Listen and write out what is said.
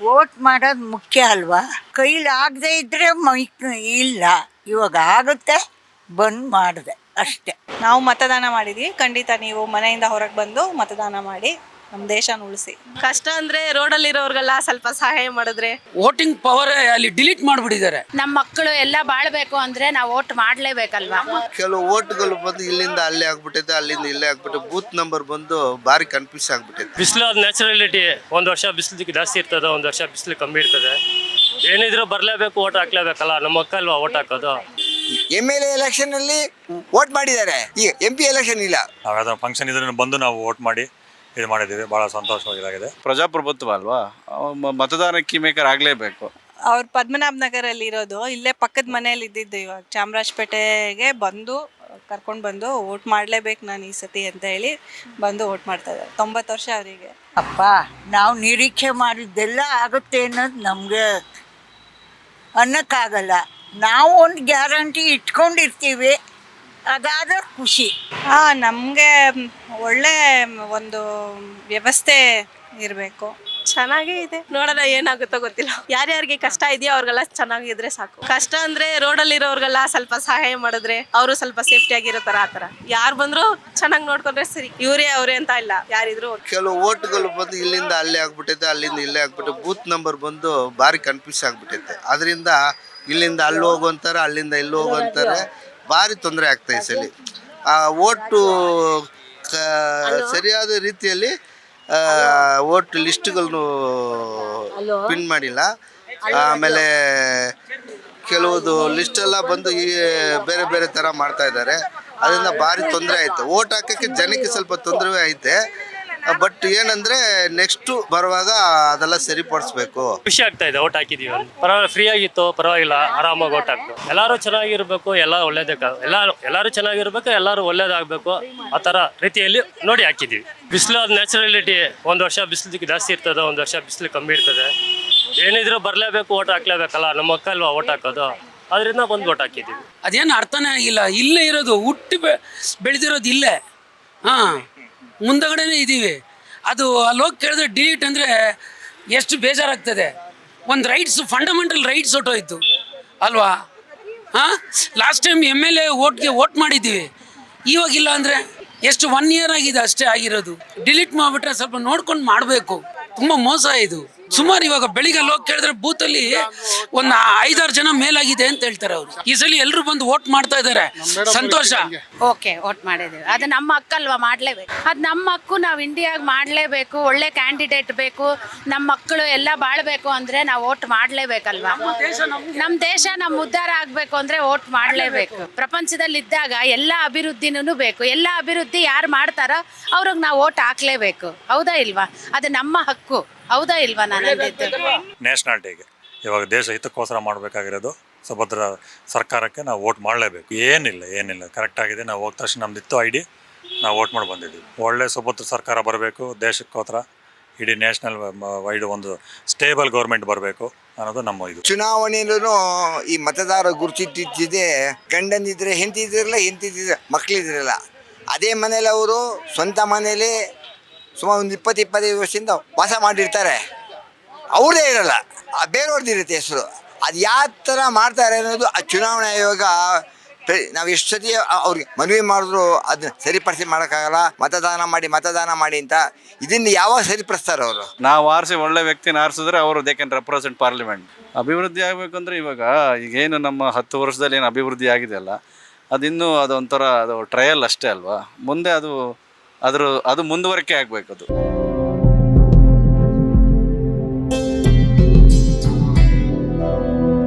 Vote ಮಾಡೋದು ಮುಖ್ಯ ಅಲ್ವಾ? ಕೈಲಿ ಆಗದೆ ಇದ್ರೆ ಮೈ ಇಲ್ಲ. ಇವಾಗ ಆಗುತ್ತೆ, ಬಂದ್ ಮಾಡಿದೆ ಅಷ್ಟೇ. ನಾವು ಮತದಾನ ಮಾಡಿದ್ವಿ. ಖಂಡಿತ ನೀವು ಮನೆಯಿಂದ ಹೊರಗೆ ಬಂದು ಮತದಾನ ಮಾಡಿ. ನಮ್ಮ ದೇಶನ ಉಳಿಸಿ. ಕಷ್ಟ ಅಂದ್ರೆ ರೋಡಲ್ಲಿರೋರ್ಗೆಲ್ಲ ಸ್ವಲ್ಪ ಸಹಾಯ ಮಾಡಿದ್ರೆ. ವೋಟಿಂಗ್ ಪವರ್ ಅಲ್ಲಿ ಡಿಲೀಟ್ ಮಾಡ್ಬಿಟ್ಟಿದ್ದಾರೆ. ನಮ್ಮ ಮಕ್ಕಳು ಎಲ್ಲ ಬಾಳ್ಬೇಕು ಅಂದ್ರೆ ನಾವು ವೋಟ್ ಮಾಡ್ಲೇಬೇಕಲ್ವಾ? ಕೆಲವು ಓಟ್ಗಳು ಬಂದು ಇಲ್ಲಿಂದ ಅಲ್ಲೇ ಆಗ್ಬಿಟ್ಟೈತೆ ಅಲ್ಲಿಂದ ಇಲ್ಲೇ ಆಗ್ಬಿಟ್ಟು ಬೂತ್ ನಂಬರ್ ಬಂದು ಬಾರಿ ಕನ್ಫ್ಯೂಸ್ ಆಗ್ಬಿಟ್ಟಿದೆ. ಬಿಸಿಲು ಅದು ನ್ಯಾಚುರಲಿಟಿ ಒಂದು ವರ್ಷ ಬಿಸಿಲು ಜಾಸ್ತಿ ಇರ್ತದೆ ಒಂದು ವರ್ಷ ಬಿಸಿಲು ಕಮ್ಮಿ ಇರ್ತದೆ. ಏನಿದ್ರು ಬರಲೇಬೇಕು ಓಟ್ ಹಾಕ್ಲೇಬೇಕಲ್ಲ ನಮ್ಮ ಮಕ್ಕಲ್ವಾ ಅಲ್ವಾ ಓಟ್ ಹಾಕೋದು? ಎಂ ಎಲ್ ಎ ಎಲೆಕ್ಷನ್ ಅಲ್ಲಿ ವೋಟ್ ಮಾಡಿದ್ದಾರೆ. ಈಗ ಎಂ ಪಿ ಎಲೆಕ್ಷನ್ ಇಲ್ಲ. ಹಾಗಾದ್ರೆ ಫಂಕ್ಷನ್ ಇದ್ರೆ ಬಂದು ನಾವು ವೋಟ್ ಮಾಡಿ ಇದು ಮಾಡಿದ್ದೀವಿ. ಭಾಳ ಸಂತೋಷವಾಗಿದೆ ಪ್ರಜಾಪ್ರಭುತ್ವ ಅಲ್ವಾ? ಮ- ಮತದಾನ ಕೀ ಮೇಕರ್ ಆಗಲೇಬೇಕು. ಅವ್ರು ಪದ್ಮನಾಭ ನಗರಲ್ಲಿ ಇರೋದು. ಇಲ್ಲೇ ಪಕ್ಕದ ಮನೆಯಲ್ಲಿ ಇದ್ದಿದ್ದು ಇವಾಗ. ಚಾಮರಾಜಪೇಟೆಗೆ ಬಂದು ಕರ್ಕೊಂಡು ಬಂದು ವೋಟ್ ಮಾಡಲೇಬೇಕು ನಾನು ಈ ಸತಿ ಅಂತ ಹೇಳಿ ಬಂದು ವೋಟ್ ಮಾಡ್ತಾ ಇದ್ದಾರೆ. ತೊಂಬತ್ತು ವರ್ಷ ಅವರಿಗೆ. ಅಪ್ಪ ನಾವು ನಿರೀಕ್ಷೆ ಮಾಡಿದ್ದೆಲ್ಲ ಆಗುತ್ತೆ ಅನ್ನೋದು ನಮಗೆ ಅನ್ನಕ್ಕಾಗಲ್ಲ. ನಾವು ಒಂದು ಗ್ಯಾರಂಟಿ ಇಟ್ಕೊಂಡಿರ್ತೀವಿ. ಅದಾದ ಖುಷಿ. ಹಾಂ ನಮಗೆ ಒಳ್ಳೆ ಒಂದು ವ್ಯವಸ್ಥೆ ಇರಬೇಕು. ಚೆನ್ನಾಗೇ ಇದೆ. ನೋಡೋಣ ಏನಾಗುತ್ತೋ ಗೊತ್ತಿಲ್ಲ. ಯಾರ್ಯಾರಿಗೆ ಕಷ್ಟ ಇದೆಯೋ ಅವ್ರಿಗೆಲ್ಲ ಚೆನ್ನಾಗಿದ್ರೆ ಸಾಕು. ಕಷ್ಟ ಅಂದ್ರೆ ರೋಡಲ್ಲಿರೋರ್ಗೆಲ್ಲ ಸ್ವಲ್ಪ ಸಹಾಯ ಮಾಡಿದ್ರೆ ಅವರು ಸ್ವಲ್ಪ ಸೇಫ್ಟಿ ಆಗಿರೋ ತರ ಆತರ ಯಾರು ಬಂದ್ರು ಚೆನ್ನಾಗಿ ನೋಡ್ಕೊಂಡ್ರೆ ಸರಿ. ಇವರೇ ಅವರೇ ಅಂತ ಇಲ್ಲ. ಯಾರಿದ್ರು. ಕೆಲವು ಓಟ್ಗಳು ಬಂದು ಇಲ್ಲಿಂದ ಅಲ್ಲೇ ಆಗ್ಬಿಟ್ಟೈತೆ ಅಲ್ಲಿಂದ ಇಲ್ಲೇ ಆಗ್ಬಿಟ್ಟು ಬೂತ್ ನಂಬರ್ ಬಂದು ಭಾರಿ ಕನ್ಫ್ಯೂಸ್ ಆಗ್ಬಿಟ್ಟೈತೆ ಅದರಿಂದ ಇಲ್ಲಿಂದ ಅಲ್ಲಿ ಹೋಗುವಂತಾರೆ ಅಲ್ಲಿಂದ ಇಲ್ಲಿ ಹೋಗುವಂತಾರೆ ಭಾರಿ ತೊಂದರೆ ಆಗ್ತಾ ಈ ಸಲ. ಆ ಓಟು ಸರಿಯಾದ ರೀತಿಯಲ್ಲಿ ಓಟ್ ಲಿಸ್ಟ್ಗಳನ್ನು ಪಿನ್ ಮಾಡಿಲ್ಲ. ಆಮೇಲೆ ಕೆಲವುದು ಲಿಸ್ಟ್ ಎಲ್ಲ ಬಂದು ಈ ಬೇರೆ ಬೇರೆ ಥರ ಮಾಡ್ತಾ ಇದ್ದಾರೆ. ಅದರಿಂದ ಭಾರಿ ತೊಂದರೆ ಆಯಿತು. ಓಟ್ ಹಾಕೋಕ್ಕೆ ಜನಕ್ಕೆ ಸ್ವಲ್ಪ ತೊಂದರೆ ಐತೆ. ಬಟ್ ಏನಂದ್ರೆ ನೆಕ್ಸ್ಟ್ ಬರುವಾಗ ಅದೆಲ್ಲ ಸರಿಪಡಿಸ್ಬೇಕು. ಖುಷಿ ಆಗ್ತಾ ಇದೆ ಓಟ್ ಹಾಕಿದೀವಿ ಪರವಾಗಿಲ್ಲ ಫ್ರೀ ಆಗಿತ್ತು ಪರವಾಗಿಲ್ಲ ಆರಾಮಾಗಿ ಓಟ್ ಹಾಕ್ತು ಎಲ್ಲರೂ ಚೆನ್ನಾಗಿರ್ಬೇಕು ಎಲ್ಲ ಒಳ್ಳೇದಕ್ಕ ಎಲ್ಲರೂ ಎಲ್ಲರೂ ಚೆನ್ನಾಗಿರ್ಬೇಕು ಎಲ್ಲರೂ ಒಳ್ಳೇದಾಗಬೇಕು. ಆ ಥರ ರೀತಿಯಲ್ಲಿ ನೋಡಿ ಹಾಕಿದೀವಿ. ಬಿಸಿಲು ಅದು ನ್ಯಾಚುರಲಿಟಿ ಒಂದು ವರ್ಷ ಬಿಸಿಲು ಜಾಸ್ತಿ ಇರ್ತದೆ ಒಂದು ವರ್ಷ ಬಿಸಿಲು ಕಮ್ಮಿ ಇರ್ತದೆ. ಏನಿದ್ರು ಬರಲೇಬೇಕು ಓಟ್ ಹಾಕ್ಲೇಬೇಕಲ್ಲ ನಮ್ಮ ಅಕ್ಕ ಅಲ್ವಾ ಓಟ್ ಹಾಕೋದು? ಅದರಿಂದ ಬಂದು ಓಟ್ ಹಾಕಿದ್ದೀವಿ ಅದೇನು ಅರ್ಥನೇ ಆಗಿಲ್ಲ. ಇಲ್ಲೇ ಇರೋದು ಹುಟ್ಟಿ ಬೆ ಬೆಳೆದಿರೋದು ಇಲ್ಲೇ. ಹಾಂ. ಮುಂದಗಡೆನೇ ಇದ್ದೀವಿ ಅದು ಅಲ್ಲಿ ಹೋಗಿ ಕೇಳಿದ್ರೆ ಡಿಲೀಟ್ ಅಂದರೆ ಎಷ್ಟು ಬೇಜಾರಾಗ್ತದೆ. ಒಂದು ರೈಟ್ಸ್ ಫಂಡಮೆಂಟಲ್ ರೈಟ್ಸ್ ಹೊಟ್ಟೋಯ್ತು ಅಲ್ವಾ? ಹಾಂ? Last time M L A ಓಟ್ಗೆ vote ಮಾಡಿದ್ದೀವಿ. ಇವಾಗಿಲ್ಲ ಅಂದರೆ ಎಷ್ಟು ಒನ್ ಇಯರ್ ಆಗಿದೆ ಅಷ್ಟೇ ಆಗಿರೋದು. ಡಿಲೀಟ್ ಮಾಡಿಬಿಟ್ರೆ ಸ್ವಲ್ಪ ನೋಡ್ಕೊಂಡು ಮಾಡಬೇಕು. ತುಂಬ ಮೋಸ ಇದು. ಸುಮಾರು ಇವಾಗ ಬೆಳಿಗ್ಗೆ ಅಲ್ಲಿ ಹೋಗಿ ಕೇಳಿದ್ರೆ ಬೂತಲ್ಲಿ ಒಂದ್ ಐದಾರು ಜನ ಮೇಲಾಗಿದೆ ಅಂತ ಹೇಳ್ತಾರೆ ಅವರು. ಈ ಸಲ ಎಲ್ಲರೂ ಬಂದು ವೋಟ್ ಮಾಡ್ತಾ ಇದ್ದಾರೆ. ಸಂತೋಷ. ಓಕೆ ವೋಟ್ ಮಾಡಿದೀವಿ ಅದು ನಮ್ಮ ಅಕ್ಕಲ್ವಾ ಮಾಡ್ಲೇಬೇಕು. ಅದು ನಮ್ಮ ಹಕ್ಕು ನಾವು ಇಂಡಿಯಾಗೆ ಮಾಡ್ಲೇಬೇಕು. ಒಳ್ಳೆ ಕ್ಯಾಂಡಿಡೇಟ್ ಬೇಕು. ನಮ್ಮ ಮಕ್ಕಳು ಎಲ್ಲ ಬಾಳ್ಬೇಕು ಅಂದ್ರೆ ನಾವು ವೋಟ್ ಮಾಡಲೇಬೇಕಲ್ವಾ? ನಮ್ಮ ದೇಶ ನಮ್ಮ ಉದ್ಧಾರ ಆಗಬೇಕು ಅಂದ್ರೆ ವೋಟ್ ಮಾಡ್ಲೇಬೇಕು. ಪ್ರಪಂಚದಲ್ಲಿ ಇದ್ದಾಗ ಎಲ್ಲ ಅಭಿವೃದ್ಧಿನೂ ಬೇಕು. ಎಲ್ಲ ಅಭಿವೃದ್ಧಿ ಯಾರು ಮಾಡ್ತಾರೋ ಅವ್ರಿಗೆ ನಾವು ವೋಟ್ ಹಾಕ್ಲೇಬೇಕು. ಹೌದಾ ಇಲ್ವಾ? ಅದು ನಮ್ಮ ಹಕ್ಕು. ಹೌದಾ ಇಲ್ವಾ ನಾನು ಅಂದಿದ್ದು ನ್ಯಾಷನಾಲಿಟಿಗೆ ಇವಾಗ ದೇಶ ಹಿತಕ್ಕೋಸ್ಕರ ಮಾಡಬೇಕಾಗಿರೋದು ಸುಭದ್ರ ಸರ್ಕಾರಕ್ಕೆ ನಾವು ವೋಟ್ ಮಾಡಲೇಬೇಕು. ಏನಿಲ್ಲ ಏನಿಲ್ಲ. ಕರೆಕ್ಟ್ ಆಗಿದೆ ನಾವು ಹೋದ ತಕ್ಷಣ ನಮ್ದು ಇತ್ತು ಐ ಡಿ ನಾವು ವೋಟ್ ಮಾಡಿ ಬಂದಿದ್ದೀವಿ ಒಳ್ಳೆ ಸುಭದ್ರ ಸರ್ಕಾರ ಬರಬೇಕು ದೇಶಕ್ಕೋಸ್ಕರ ಇಡೀ ನ್ಯಾಷನಲ್ ವೈಡ್ ಒಂದು ಸ್ಟೇಬಲ್ ಗೌರ್ಮೆಂಟ್ ಬರಬೇಕು ಅನ್ನೋದು ನಮ್ಮ ಇದು. ಚುನಾವಣೆಯಲ್ಲೂ ಈ ಮತದಾರ ಗುರುತಿಟ್ಟಿದ್ದಿದೆ ಗಂಡನಿದ್ರೆ ಹೆಂಡತಿದ್ರಲ್ಲ ಇದ್ದಿರಲ್ಲ ಮಕ್ಕಳಿದ್ರಲ್ಲ ಅದೇ ಮನೇಲಿ ಅವರು ಸ್ವಂತ ಮನೇಲಿ ಸುಮಾರು ಒಂದು ಇಪ್ಪತ್ತು ಇಪ್ಪತ್ತೈದು ವರ್ಷದಿಂದ ವಾಸ ಮಾಡಿರ್ತಾರೆ. ಅವ್ರದೇ ಇರಲ್ಲ. ಆ ಬೇರೆಯವ್ರದ್ದು ಇರುತ್ತೆ ಹೆಸರು. ಅದು ಯಾವ ಥರ ಮಾಡ್ತಾರೆ ಅನ್ನೋದು ಆ ಚುನಾವಣಾ ಆಯೋಗ ನಾವು ಎಷ್ಟು ಸತಿ ಅವ್ರಿಗೆ ಮನವಿ ಮಾಡಿದ್ರು ಅದನ್ನ ಸರಿಪಡಿಸಿ ಮಾಡೋಕ್ಕಾಗಲ್ಲ, ಮತದಾನ ಮಾಡಿ ಮತದಾನ ಮಾಡಿ ಅಂತ ಇದನ್ನು ಯಾವಾಗ ಸರಿಪಡಿಸ್ತಾರೆ ಅವರು? ನಾವು ಆರಿಸಿ ಒಳ್ಳೆ ವ್ಯಕ್ತಿನ ಆರಿಸಿದ್ರೆ ಅವರು ದೇ ಕ್ಯಾನ್ ರೆಪ್ರೆಸೆಂಟ್ ಪಾರ್ಲಿಮೆಂಟ್ ಅಭಿವೃದ್ಧಿ ಆಗಬೇಕಂದ್ರೆ ಇವಾಗ ಈಗೇನು ನಮ್ಮ ಹತ್ತು ವರ್ಷದಲ್ಲಿ ಏನು ಅಭಿವೃದ್ಧಿ ಆಗಿದೆ ಅಲ್ಲ ಅದಿನ್ನೂ ಅದೊಂಥರ ಅದು ಟ್ರಯಲ್ ಅಷ್ಟೇ ಅಲ್ವಾ? ಮುಂದೆ ಅದು ಅದ್ರ ಅದು ಮುಂದುವರಿಕೆ ಅದು.